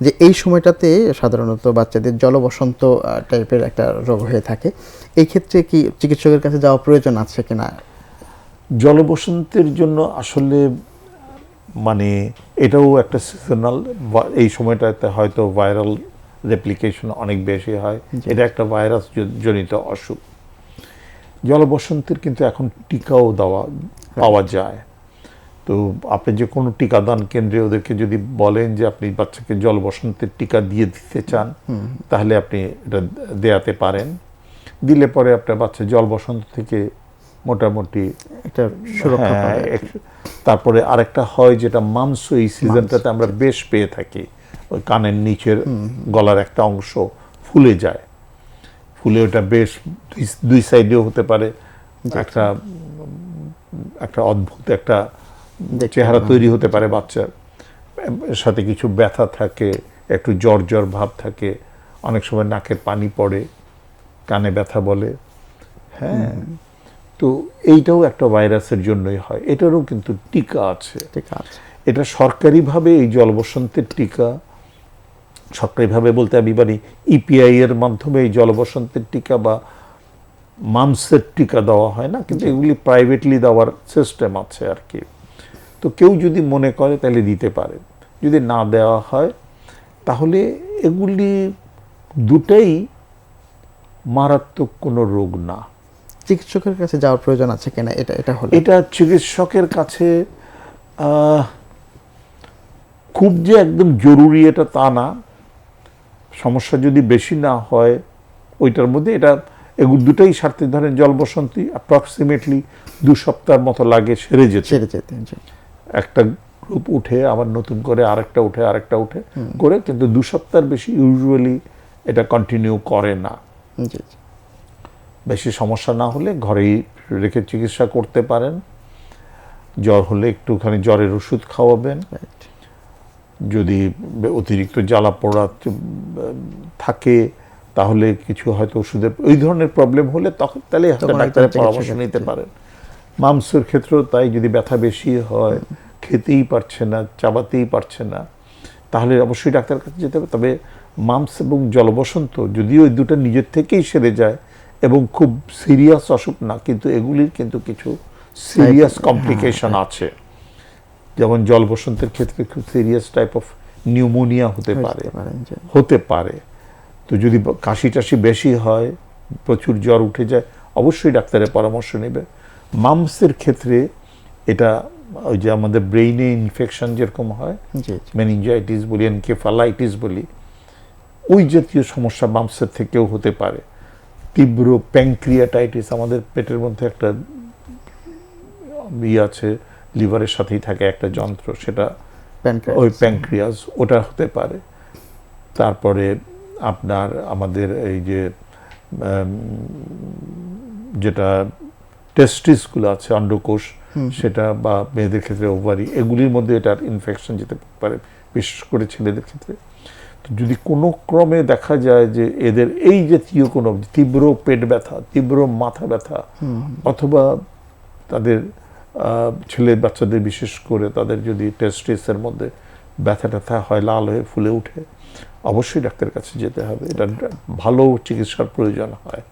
যে এই সময়টাতে সাধারণত বাচ্চাদের জলবসন্ত টাইপের একটা রোগ হয়ে থাকে। এই ক্ষেত্রে কি চিকিৎসকের কাছে যাওয়া প্রয়োজন আছে কিনা? জলবসন্তের জন্য আসলে মানে এটাও একটা সিজনাল এই সময়টাতে হয়তো ভাইরাল রেপ্লিকেশন অনেক বেশি হয়। এটা একটা ভাইরাস জনিত অসুখ। জলবসন্তের কিন্তু এখন টিকাও দেওয়া পাওয়া যায়। তো আপনি যে কোনো টিকাদান কেন্দ্রে ওদেরকে যদি বলেন যে আপনি বাচ্চাকে জলবসন্তের টিকা দিয়ে দিতে চান তাহলে আপনি এটা দেয়াতে পারেন। দিলে পরে আপনার বাচ্চা জলবসন্ত থেকে মোটামুটি সুরক্ষা হ্যাঁ, তারপরে আরেকটা হয় যেটা মাংস এই সিজনটাতে আমরা বেশ পেয়ে থাকি। ওই কানের নিচের গলার একটা অংশ ফুলে যায়। ফুলে ওটা বেশ দুই- দুই সাইডেও হতে পারে। একটা একটা অদ্ভুত একটা চেহারা তৈরি হতে পারে বাচ্চার। সাথে কিছু ব্যথা থাকে একটু জ্বর জ্বর ভাব থাকে অনেক সময় নাকের পানি পড়ে কানে ব্যথা বলে। হ্যাঁ তো এইটাও একটা ভাইরাসের জন্যই হয়। এটারও কিন্তু টিকা আছে। আছে। এটা সরকারিভাবে এই জলবসন্তের টিকা সরকারিভাবে বলতে আমি পারি ইপিআই এর মাধ্যমে এই জলবসন্তের টিকা বা মামসের টিকা দেওয়া হয় না কিন্তু এগুলি প্রাইভেটলি দেওয়ার সিস্টেম আছে আর কি। তো কেউ যদি মনে করে তাহলে দিতে পারে যদি না দেওয়া হয় তাহলে এগুলি দুটাই মারাত্মক কোনো রোগ না। চিকিৎসকের কাছে যাওয়ার প্রয়োজন আছে কিনা? এটা এটা হলো। এটা চিকিৎসকের কাছে খুব যে একদম জরুরি এটা তা না। সমস্যা যদি বেশি না হয় ওইটার মধ্যে এটা এগুলো দুটাই সারতে ধরেন জল বসন্তী অ্যাপ্রক্সিমেটলি দু সপ্তাহের মতো লাগে সেরে যেতে। ছেড়ে যেতে একটা গ্রুপ উঠে আবার নতুন করে আরেকটা উঠে আরেকটা উঠে করে কিন্তু দু সপ্তাহের বেশি ইউজুয়ালি এটা কন্টিনিউ করে না। বেশি সমস্যা না হলে ঘরেই রেখে চিকিৎসা করতে পারেন। জ্বর হলে একটুখানি জ্বরের ওষুধ খাওয়াবেন। যদি অতিরিক্ত জ্বালা পোড়া থাকে তাহলে কিছু হয়তো ওষুধের ওই ধরনের প্রবলেম হলে তখন তাহলে ডাক্তারের পরামর্শ নিতে পারেন। মাংসের ক্ষেত্রেও তাই যদি ব্যথা বেশি হয় খেতেই পারছে না চাবাতেই পারছে না তাহলে অবশ্যই ডাক্তারের কাছে যেতে হবে। তবে মামস এবং জলবসন্ত যদি ওই দুটো নিজের থেকেই সেরে যায় এবং খুব সিরিয়াস অসুখ না কিন্তু এগুলির কিন্তু কিছু সিরিয়াস কমপ্লিকেশন আছে। যেমন জল বসন্তের ক্ষেত্রে খুব সিরিয়াস টাইপ অফ নিউমোনিয়া হতে পারে। হতে পারে। তো যদি কাশি টাশি বেশি হয় প্রচুর জ্বর উঠে যায় অবশ্যই ডাক্তারের পরামর্শ নেবে। মামসের ক্ষেত্রে এটা ওই যে আমাদের ব্রেইনে ইনফেকশন যেরকম হয় মেনিনজাইটিস বলি এনকেফালাইটিস বলি ওই জাতীয় সমস্যা মামসের থেকেও হতে পারে। তীব্র প্যাংক্রিয়াটাইটিস আমাদের পেটের মধ্যে একটা ইয়ে আছে লিভারের সাথেই থাকে একটা যন্ত্র সেটা ওই প্যাংক্রিয়াস ওটা হতে পারে। তারপরে আপনার আমাদের এই যে যেটা টেস্টিসগুলো আছে অন্ডকোষ সেটা বা মেয়েদের ক্ষেত্রে ওভারি এগুলির মধ্যে এটার ইনফেকশন যেতে পারে বিশেষ করে ছেলেদের ক্ষেত্রে। তো যদি কোনো ক্রমে দেখা যায় যে এদের এই জাতীয় কোনো তীব্র পেট ব্যথা তীব্র মাথা ব্যথা অথবা তাদের ছেলে বাচ্চাদের বিশেষ করে তাদের যদি টেস্টিসের মধ্যে ব্যথা ট্যাথা হয় লাল হয়ে ফুলে উঠে অবশ্যই ডাক্তারের কাছে যেতে হবে। এটা ভালো চিকিৎসার প্রয়োজন হয়।